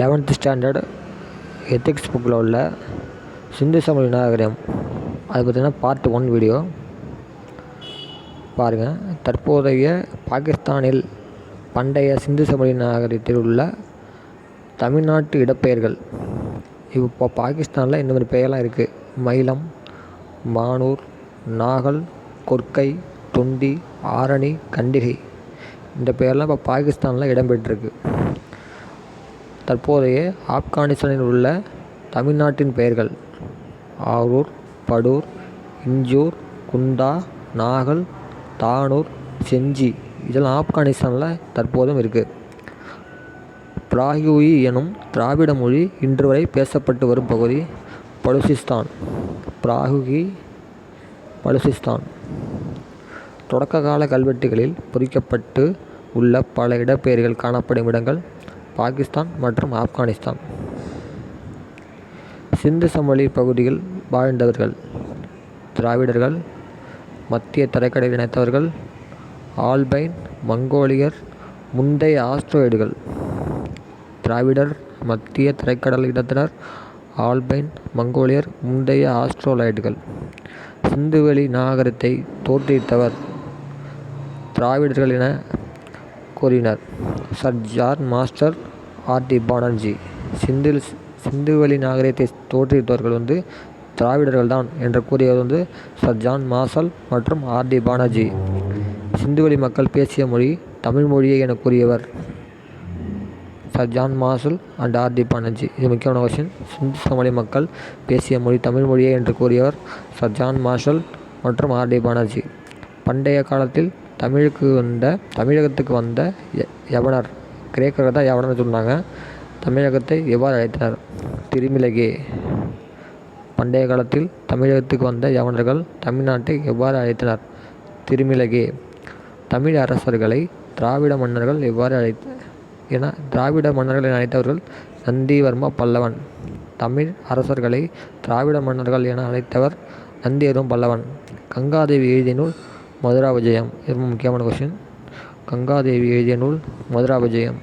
Eleventh standard ethics புக்கில் உள்ள சிந்து சமவெளி நாகரிகம். அது பார்த்திங்கன்னா பார்ட் ஒன் வீடியோ பாருங்கள் தற்போதைய பாகிஸ்தானில் பண்டைய சிந்து சமவெளி நாகரிகத்தில் உள்ள தமிழ்நாட்டு இடப்பெயர்கள். இப்போ பாகிஸ்தானில் இந்த மாதிரி பெயர்லாம் இருக்குது மயிலம் மானூர் நாகல் கொர்க்கை தொண்டி ஆரணி கண்டிகை. இந்த பெயர்லாம் இப்போ பாகிஸ்தானில் இடம்பெற்றிருக்கு தற்போதைய ஆப்கானிஸ்தானில் உள்ள தமிழ்நாட்டின் பெயர்கள் ஆரூர் படூர் இஞ்சூர் குந்தா நாகல் தானூர் செஞ்சி. இதெல்லாம் ஆப்கானிஸ்தானில் தற்போதும் இருக்குது பிராகியூயி எனும் திராவிட மொழி இன்று வரை பேசப்பட்டு வரும் பகுதி பலுசிஸ்தான். பிராகுகி பலுசிஸ்தான். தொடக்ககால கல்வெட்டுகளில் பொறிக்கப்பட்டு உள்ள பல இடப்பெயர்கள் காணப்படும் இடங்கள் பாகிஸ்தான் மற்றும் ஆப்கானிஸ்தான். சிந்து சமவெளி பகுதியில் வாழ்ந்தவர்கள் திராவிடர்கள் மத்திய தரைக்கடல் இணைத்தவர்கள் ஆல்பைன் மங்கோலியர் முந்தைய ஆஸ்ட்ரோய்டுகள் திராவிடர் மத்திய தரைக்கடல் இனத்தினர் ஆல்பைன் மங்கோலியர் முந்தைய ஆஸ்ட்ரோலாய்டுகள் சிந்துவெளி நாகரிகத்தை தோற்றுவித்தவர் திராவிடர்கள் என கூறினர். Sir John Marshall R D Banerjee சிந்தில் சிந்துவெளி நாகரிகத்தை தோற்றுவித்தவர்கள் வந்து திராவிடர்கள் தான் என்று கூறியவர் வந்து சர் ஜான் மாசல் மற்றும் ஆர்டி பானர்ஜி. சிந்துவெளி மக்கள் பேசிய மொழி தமிழ் மொழியே என கூறியவர். Sir John Marshall and R D Banerjee. இது முக்கியமான கொஸ்டின் சிந்து சமவெளி மக்கள் பேசிய மொழி தமிழ் மொழியே என்று கூறியவர் சர் ஜான் மார்ஷல் மற்றும் ஆர்டி பானர்ஜி. பண்டைய காலத்தில் தமிழுக்கு வந்த தமிழகத்துக்கு வந்த யவனர் கிரேக்கர்கள் தான் யவனர்னு சொன்னாங்க. தமிழகத்தை எவ்வாறு அழைத்தனர்? திருமிளகே பண்டைய காலத்தில் தமிழகத்துக்கு வந்த யவனர்கள் தமிழ்நாட்டை எவ்வாறு அழைத்தனர்? திருமிளகே தமிழ் அரசர்களை திராவிட மன்னர்கள் எவ்வாறு அழைத்த என திராவிட மன்னர்களை அழைத்தவர்கள் நந்திவர்ம பல்லவன். தமிழ் அரசர்களை திராவிட மன்னர்கள் என அழைத்தவர் நந்தியரும் பல்லவன். கங்காதேவி எழுதிய நூல் மதுரா விஜயம் இது முக்கியமான கொஸ்டின் கங்காதேவி எழுதிய நூல் மதுரா விஜயம்